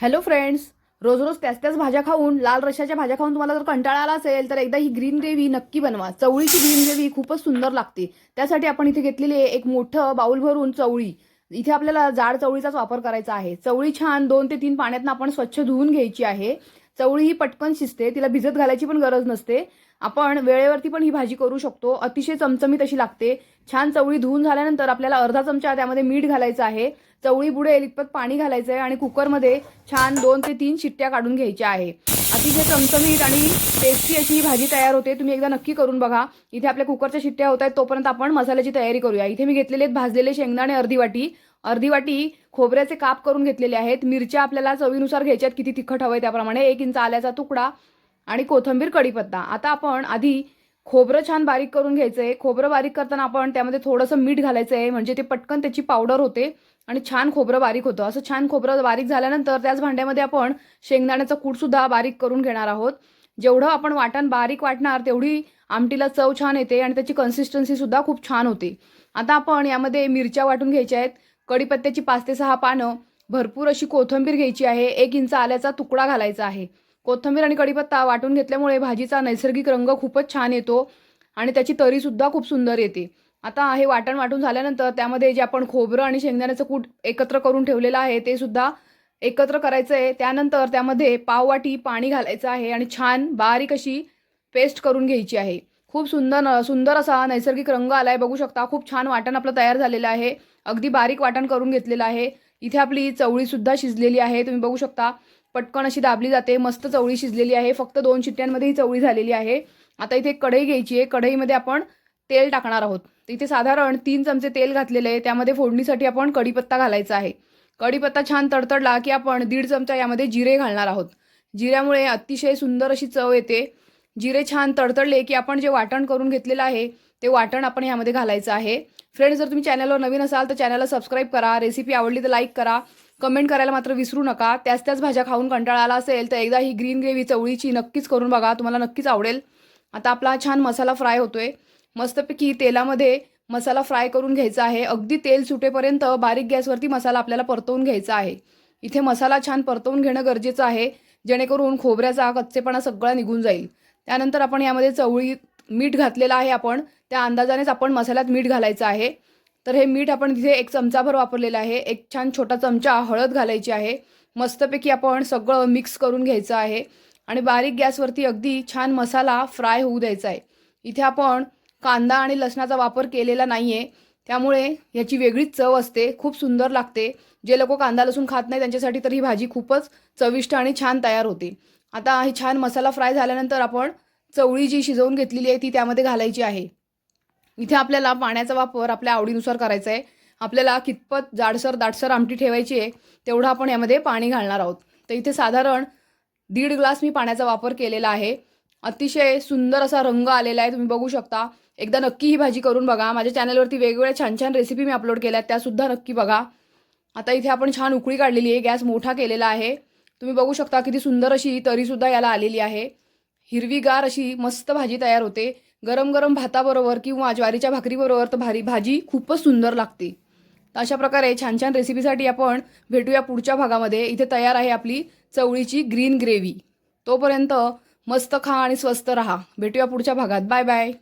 Hello friends रोज रोज त्याच त्याच भाज्या खाऊन लाल रशाच्या भाज्या खाऊन तुम्हाला जर कंटाळा आला असेल तर एकदा ही ग्रीन ग्रेव्ही नक्की बनवा. चवळीची ग्रीन ग्रेव्ही खूपच सुंदर लागते. त्यासाठी आपण इथे घेतलेली आहे एक मोठं बाऊल भरून चवळी. इथे आपल्याला जाड चवळीचाच वापर करायचा आहे. चवळी छान दोन ते तीन पाण्यातनं आपण स्वच्छ धुवून घ्यायची आहे. चवळी ही पटकन शिजते तिला भिजत घालायची पण गरज नसते. आपण वेळेवरती पण ही भाजी करू शकतो. अतिशय चमचमीत अशी लागते. छान चवळी धुवून झाल्यानंतर आपल्याला अर्धा चमचा त्यामध्ये मीठ घालायचं आहे. चवळी बुडेल इतपत पाणी घालायचं आहे आणि कुकरमध्ये छान दोन ते तीन शिट्ट्या काढून घ्यायच्या आहे. अतिशय चमचमीत आणि टेस्टी अशी ही भाजी तयार होते. तुम्ही एकदा नक्की करून बघा. इथे आपल्या कुकरच्या शिट्ट्या होत आहेत तोपर्यंत आपण मसाल्याची तयारी करूया. इथे मी घेतलेले आहेत भाजलेले शेंगदाणे अर्धी वाटी. अर्धी वाटी खोबऱ्याचे काप करून घेतलेले आहेत. मिरच्या आपल्याला चवीनुसार घ्यायच्यात. किती तिखट हवंय त्याप्रमाणे. एक इंच आल्याचा तुकडा आणि कोथंबीर कढीपत्ता आता आपण आधी खोबरं छान बारीक करून घ्यायचंय. खोबरं बारीक करताना आपण त्यामध्ये थोडंसं मीठ घालायचं आहे म्हणजे ते पटकन त्याची पावडर होते आणि छान खोबरं बारीक होतं. असं छान खोबरं बारीक झाल्यानंतर त्याच भांड्यामध्ये आपण शेंगदाण्याचं कूटसुद्धा बारीक करून घेणार आहोत. जेवढं आपण वाटण बारीक वाटणार तेवढी आमटीला चव छान येते आणि त्याची कन्सिस्टन्सी सुद्धा खूप छान होते. आता आपण यामध्ये मिरच्या वाटून घ्यायच्या आहेत. कढीपत्त्याची पाच ते सहा पानं भरपूर अशी कोथिंबीर घ्यायची आहे एक इंच आल्याचा तुकडा घालायचा आहे. कोथिंबीर आणि कढीपत्ता वाटून घेतल्यामुळे भाजीचा नैसर्गिक रंग खूपच छान येतो आणि त्याची तरीसुद्धा खूप सुंदर येते. आता हे वाटण वाटून झाल्यानंतर त्यामध्ये जे आपण खोबरं आणि शेंगदाण्याचं कूट एकत्र करून ठेवलेलं आहे ते सुद्धा एकत्र करायचं आहे त्यानंतर त्यामध्ये पाववाटी पाणी घालायचं आहे आणि छान बारीक अशी पेस्ट करून घ्यायची आहे. खूप सुंदर सुंदर असा नैसर्गिक रंग आला आहे बघू शकता. खूप छान वाटण आपलं तयार झालेलं आहे. अगदी बारीक वाटण करून घेतलेलं आहे. इथे आपली चवळीसुद्धा शिजलेली आहे. तुम्ही बघू शकता पटकन अशी दाबली जाते. मस्त चवळी शिजलेली आहे. फक्त दोन शिट्ट्यांमध्ये ही चवळी झालेली आहे. आता इथे एक कढई घ्यायची आहे. कढईमध्ये आपण तेल टाकणार आहोत. इथे साधारण तीन चमचे तेल घातलेले आहे. त्यामध्ये फोडणीसाठी आपण कढीपत्ता घालायचा आहे. कढीपत्ता छान तडतडला की आपण दीड चमचा यामध्ये जिरे घालणार आहोत. जिऱ्यामुळे अतिशय सुंदर अशी चव येते. जिरे छान तडतडले की आपण जे वाटण करून घेतलेलं आहे ते वाटण आपण यामध्ये घालायचं आहे. फ्रेंड्स जर तुम्ही चॅनलवर नवीन असाल तर चॅनलला सबस्क्राईब करा. रेसिपी आवडली तर लाईक करा. कमेंट करायला मात्र विसरू नका. त्याच त्याच भाज्या खाऊन कंटाळा आला असेल तर एकदा ही ग्रीन ग्रेव्ही चवळीची नक्कीच करून बघा. तुम्हाला नक्कीच आवडेल. आता आपला छान मसाला फ्राय होतोय. मस्तपैकी तेलामध्ये मसाला फ्राय करून घ्यायचा आहे. अगदी तेल सुटेपर्यंत बारीक गॅसवरती मसाला आपल्याला परतवून घ्यायचा आहे. इथे मसाला छान परतवून घेणं गरजेचं आहे. जेणेकरून खोबऱ्याचा कच्चेपणा सगळा निघून जाईल. त्यानंतर आपण यामध्ये चवळी मीठ घातलेलं आहे आपण. त्या अंदाजानेच आपण मसाल्यात मीठ घालायचं आहे. तर हे मीठ आपण तिथे एक चमचाभर वापरलेलं आहे. एक छान छोटा चमचा हळद घालायची आहे. मस्तपैकी आपण सगळं मिक्स करून घ्यायचं आहे. आणि बारीक गॅसवरती अगदी छान मसाला फ्राय होऊ द्यायचा आहे. इथे आपण कांदा आणि लसणाचा वापर केलेला नाही आहे त्यामुळे याची वेगळीच चव असते. खूप सुंदर लागते. जे लोक कांदा लसूण खात नाही त्यांच्यासाठी तर ही भाजी खूपच चविष्ट आणि छान तयार होते. आता ही छान मसाला फ्राय झाल्यानंतर आपण चवळी जी शिजवून घेतलेली आहे ती त्यामध्ये घालायची आहे. इथे आपल्याला पाण्याचा वापर आपल्या आवडीनुसार करायचा आहे आपल्याला कितपत जाडसर दाटसर आमटी ठेवायची आहे तेवढं आपण यामध्ये पाणी घालणार आहोत. तर इथे साधारण दीड ग्लास मी पाण्याचा वापर केलेला आहे. अतिशय सुंदर असा रंग आलेला आहे तुम्ही बघू शकता. एकदा नक्की ही भाजी करून बघा. माझ्या चॅनलवरती वेगवेगळ्या छान छान रेसिपी मी अपलोड केल्या आहेत त्यासुद्धा नक्की बघा. आता इथे आपण छान उकळी काढलेली आहे गॅस मोठा केलेला आहे. तुम्ही बघू शकता किती सुंदर अशी तरीसुद्धा याला आलेली आहे. हिरवीगार अशी मस्त भाजी तयार होते. गरम गरम भाताबरोबर किंवा ज्वारीच्या भाकरीबरोबर तर भारी भाजी खूपच सुंदर लागते. तर अशा प्रकारे छान छान रेसिपीसाठी आपण भेटूया पुढच्या भागामध्ये. इथे तयार आहे आपली चवळीची ग्रीन ग्रेव्ही. तोपर्यंत मस्त खा आणि स्वस्त रहा. भेटूया पुढच्या भागात. Bye bye